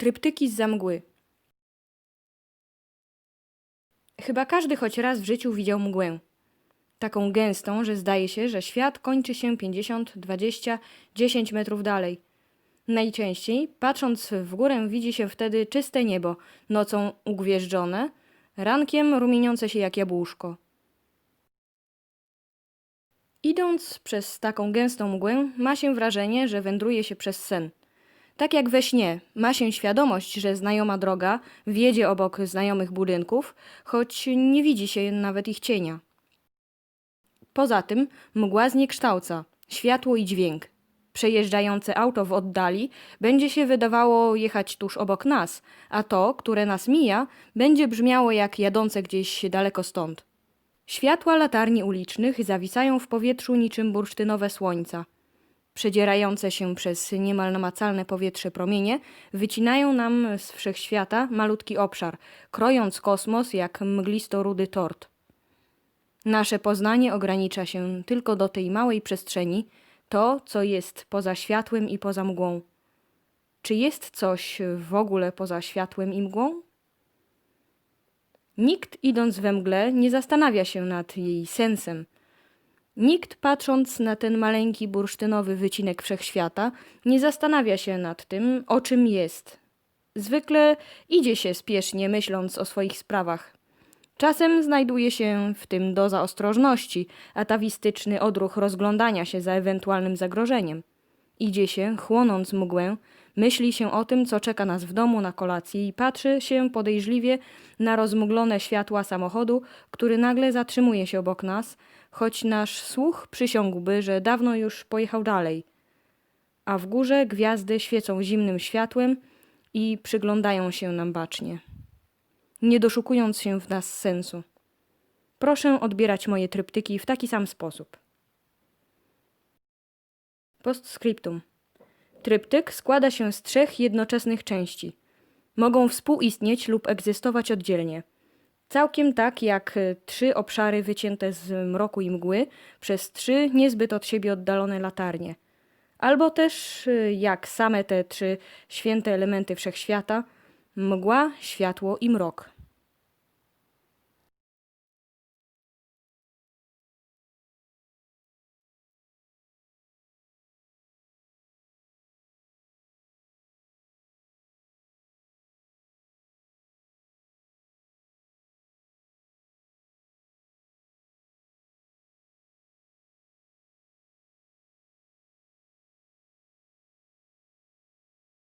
Tryptyki z zamgły. Chyba każdy choć raz w życiu widział mgłę. Taką gęstą, że zdaje się, że świat kończy się 50, 20, 10 metrów dalej. Najczęściej, patrząc w górę, widzi się wtedy czyste niebo, nocą ugwieżdżone, rankiem rumieniące się jak jabłuszko. Idąc przez taką gęstą mgłę, ma się wrażenie, że wędruje się przez sen. Tak jak we śnie, ma się świadomość, że znajoma droga wiedzie obok znajomych budynków, choć nie widzi się nawet ich cienia. Poza tym mgła zniekształca światło i dźwięk. Przejeżdżające auto w oddali będzie się wydawało jechać tuż obok nas, a to, które nas mija, będzie brzmiało jak jadące gdzieś daleko stąd. Światła latarni ulicznych zawisają w powietrzu niczym bursztynowe słońca. Przedzierające się przez niemal namacalne powietrze promienie wycinają nam z wszechświata malutki obszar, krojąc kosmos jak mglisto-rudy tort. Nasze poznanie ogranicza się tylko do tej małej przestrzeni, to, co jest poza światłem i poza mgłą. Czy jest coś w ogóle poza światłem i mgłą? Nikt, idąc we mgle, nie zastanawia się nad jej sensem. Nikt, patrząc na ten maleńki bursztynowy wycinek wszechświata, nie zastanawia się nad tym, o czym jest. Zwykle idzie się spiesznie, myśląc o swoich sprawach. Czasem znajduje się w tym doza ostrożności, atawistyczny odruch rozglądania się za ewentualnym zagrożeniem. Idzie się, chłonąc mgłę, myśli się o tym, co czeka nas w domu na kolacji i patrzy się podejrzliwie na rozmuglone światła samochodu, który nagle zatrzymuje się obok nas, choć nasz słuch przysiągłby, że dawno już pojechał dalej. A w górze gwiazdy świecą zimnym światłem i przyglądają się nam bacznie nie doszukując się w nas sensu. Proszę odbierać moje tryptyki w taki sam sposób. Postscriptum. Tryptyk składa się z trzech jednoczesnych części. Mogą współistnieć lub egzystować oddzielnie. Całkiem tak jak y, trzy obszary wycięte z mroku i mgły przez trzy niezbyt od siebie oddalone latarnie. Albo też y, jak same te trzy święte elementy wszechświata – mgła, światło i mrok.